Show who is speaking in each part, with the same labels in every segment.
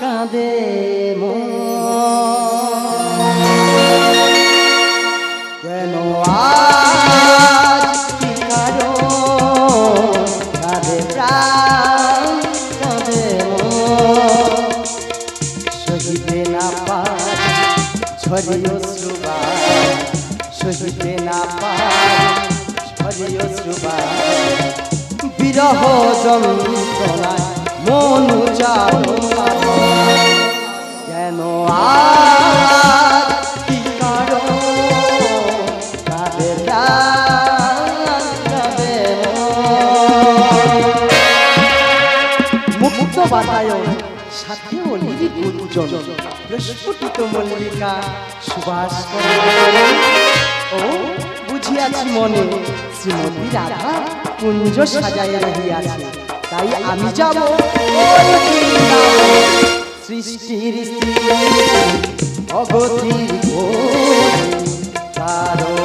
Speaker 1: কাঁদে কেন আজ কি কারণ? কাঁদে প্রাণ কাঁদে সহিতে না বিরহ যন্ত্রণায় মন চালো কেন আজ কি কারণ মন। মুক্ত বাতায়ন সাথে অলিরি গুঞ্জন প্রস্ফুটিত মল্লিকা সুবাস। ও, বুঝিয়াছি মনে শ্রীমতী রাধা কুঞ্জ সাজায় রহিয়াছে তাই আমি যাব। সৃষ্টির অগতির গতি, কারণ।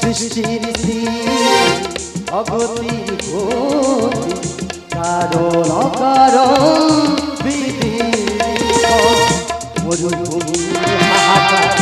Speaker 1: সৃষ্টির কারণ হাহাকার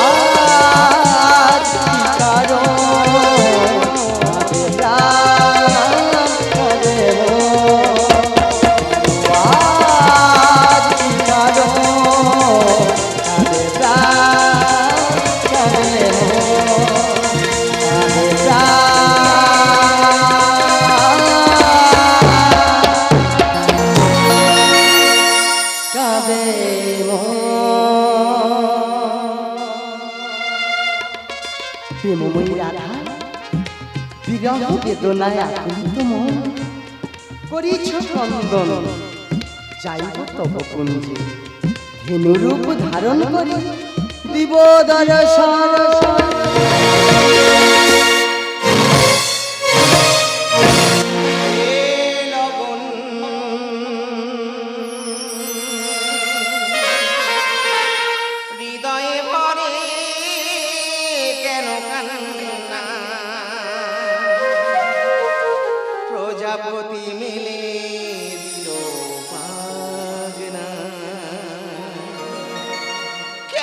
Speaker 1: প্রেমময়ী রাধা। বিরহ বেদনায় আকুলিত মন করিছ কন্দন যাইব তব কুঞ্জে ধেনুরূপ ধারণ করি। দিব দর্শন।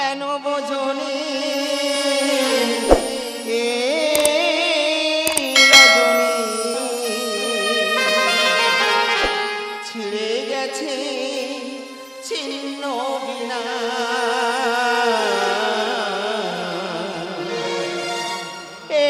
Speaker 2: কেন বোঝনি? ছিঁড়ে গেছে ছিন্ন বিনা। এ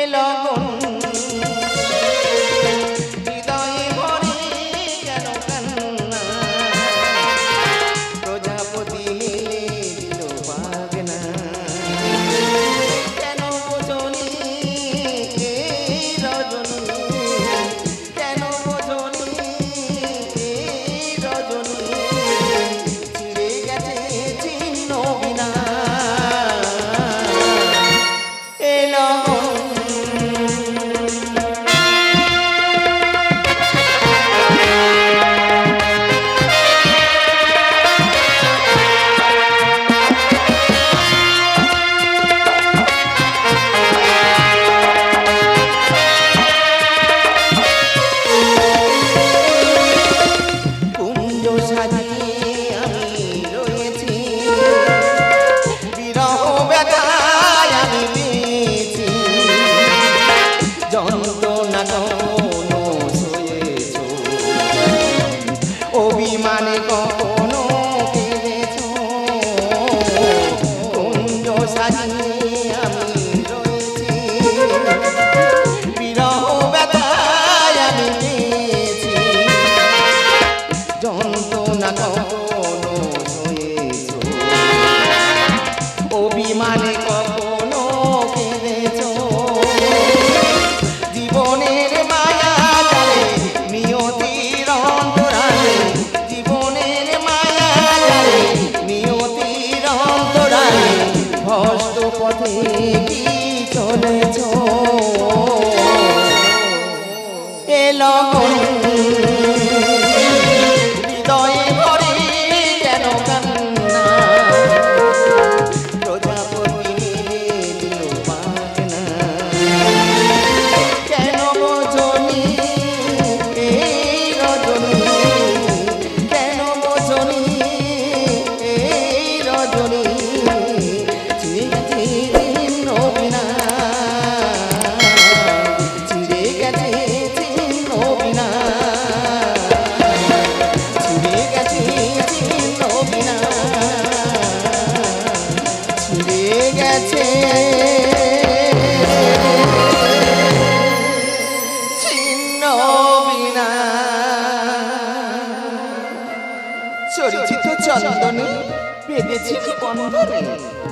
Speaker 2: বন্ধনে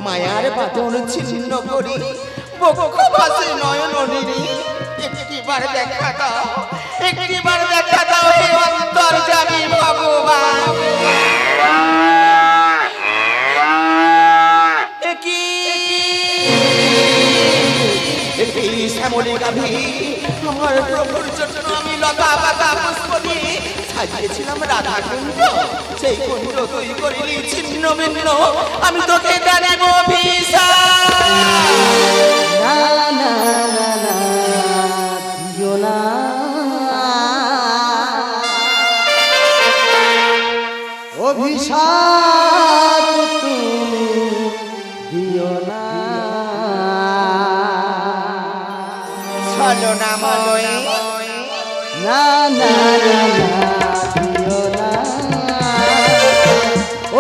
Speaker 2: মায়ার বাঁধন ছিন্ন করি। বক্ষ ভাসে নয়ন নিরি। একটিবার দেখা দাও, একটিবার দেখা দাও হে অন্তর যাবি ভগবান। শ্যামলী গাভী? আমার প্রভুর জন্য আমি লতা পাতা পুষ্প দিয়ে সাজিয়েছিলাম রাধা কুঞ্জ সেই কুঞ্জ তুই করিলি ছিন্ন ভিন্ন। আমি তোকে জানিব
Speaker 1: না অভিশাপ তুমি দিও না।
Speaker 2: চলো না
Speaker 1: না না না।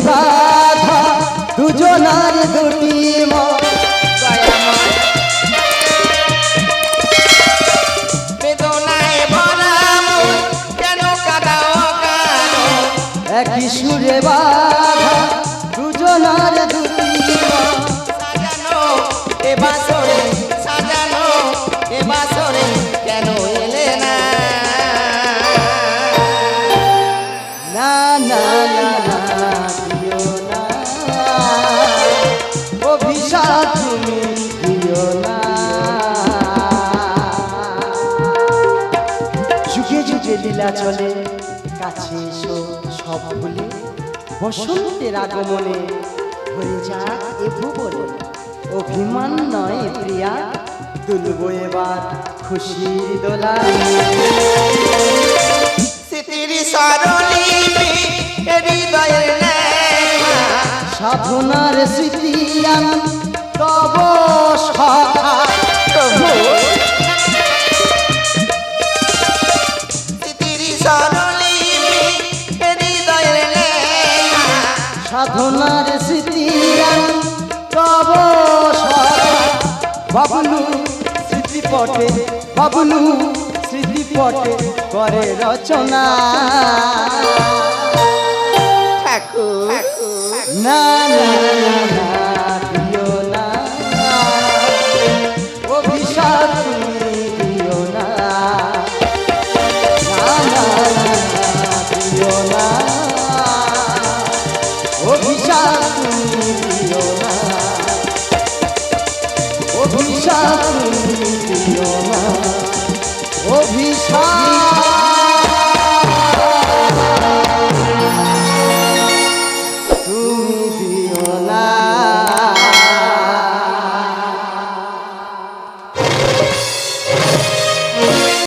Speaker 1: বাধা দুজনার দুটি একই সুরে বাধা যুগে লীলা চলে কাছে এসো সব ভুলে বসন্তের আগমনে হয়ে যাক এ ভুবনে। অভিমান নয় প্রিয়া তুলব এবার খুশির দোলা সাধনার স্মৃতি আমি তব সাধনার স্মৃতি তব বাবলু স্মৃতিপটে বাবলু স্মৃতিপটে করে রচনা।
Speaker 2: ঠাকুর।
Speaker 1: না না। অভিশাপ দিও না অভিশাপ।